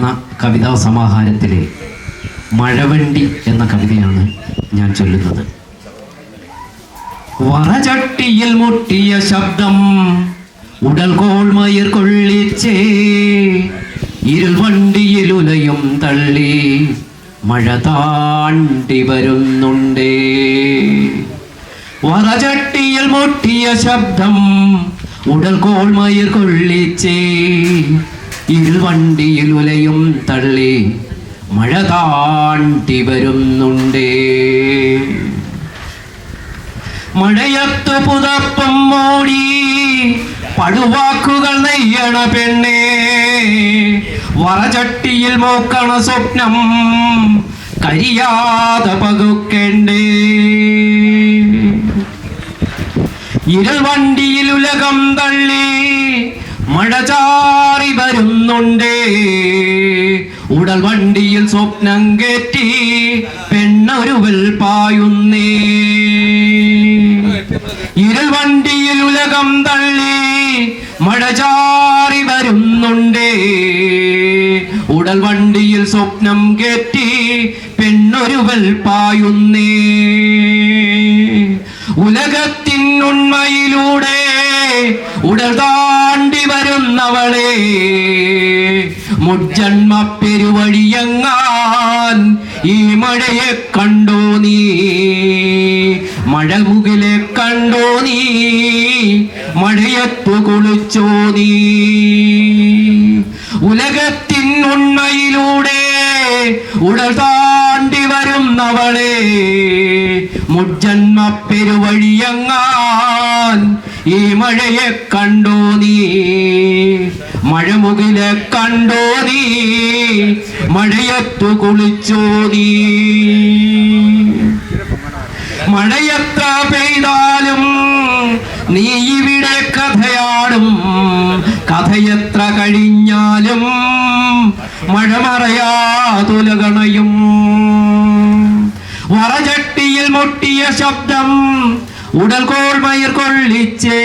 എന്ന കവിതാ സമാഹാരത്തിലെ മഴവണ്ടി എന്ന കവിതയാണ് ഞാൻ ചൊല്ലുന്നത്. വറചട്ടിയിൽ മുട്ടിയ ശബ്ദം ഉടൽ കോൾമയിർ കൊള്ളിച്ചേ ഇരുൾ ഉലയും തള്ളി മഴ താണ്ടി വരുന്നുണ്ടേ. വറചട്ടിയിൽ മുട്ടിയ ശബ്ദം ഉടൽ കോൾമയിർ കൊള്ളിച്ചേ ഇരുൾ വണ്ടിയിൽ ഉലയും തള്ളി മഴ താണ്ടി വരുന്നുണ്ടേ. മഴയത്തു പുതപ്പം മോടി പടുവാക്കുകൾ നെയ്യണ പെണ്ണേ. വറചട്ടിയിൽ മോക്കണ സ്വപ്നം കരിയാതെ പകുക്കേണ്ടേ. ഇരുൾ വണ്ടിയിൽ ഉലകം തള്ളി മഴ ചാറി വരുന്നുണ്ടേ. ഉടൽ വണ്ടിയിൽ സ്വപ്നം കെറ്റി പെണ്ണൊരുവൽ പായുന്നേ. ഇരുൾ വണ്ടിയിൽ ഉലകം തള്ളി മഴ ചാറി വരുന്നുണ്ടേ. ഉടൽ വണ്ടിയിൽ സ്വപ്നം കെറ്റി പെണ്ണൊരുവൽ പായുന്നേ. ഉലകത്തിൻ ഉടൽ താണ്ടി വരുന്നവളെ. മുജ്ജന്മ പെരുവഴിയങ്ങാൻ ഈ മഴയെ കണ്ടോ നീ? മഴമുകിലെ കണ്ടോ നീ? മഴയത്തു കുളിച്ചോ നീ? ഉലകത്തിൻ ഉടൽ താണ്ടി വരുന്നവളെ മുജ്ജന്മ പെരുവഴിയങ്ങാൻ. ഈ മഴയെ കണ്ടോ നീ? മഴമുകിലെ കണ്ടോ നീ? മഴയത്തു കുളിച്ചോ നീ? മഴയത്ര പെയ്താലും നീ ഇവിടെ കഥയാടും. കഥയത്ര കഴിഞ്ഞാലും മഴ മറയാതുലകണയും വറചട്ടിയിൽ മുട്ടിയ ശബ്ദം ഉടൽ കോൾമയിർ കൊള്ളിച്ചേ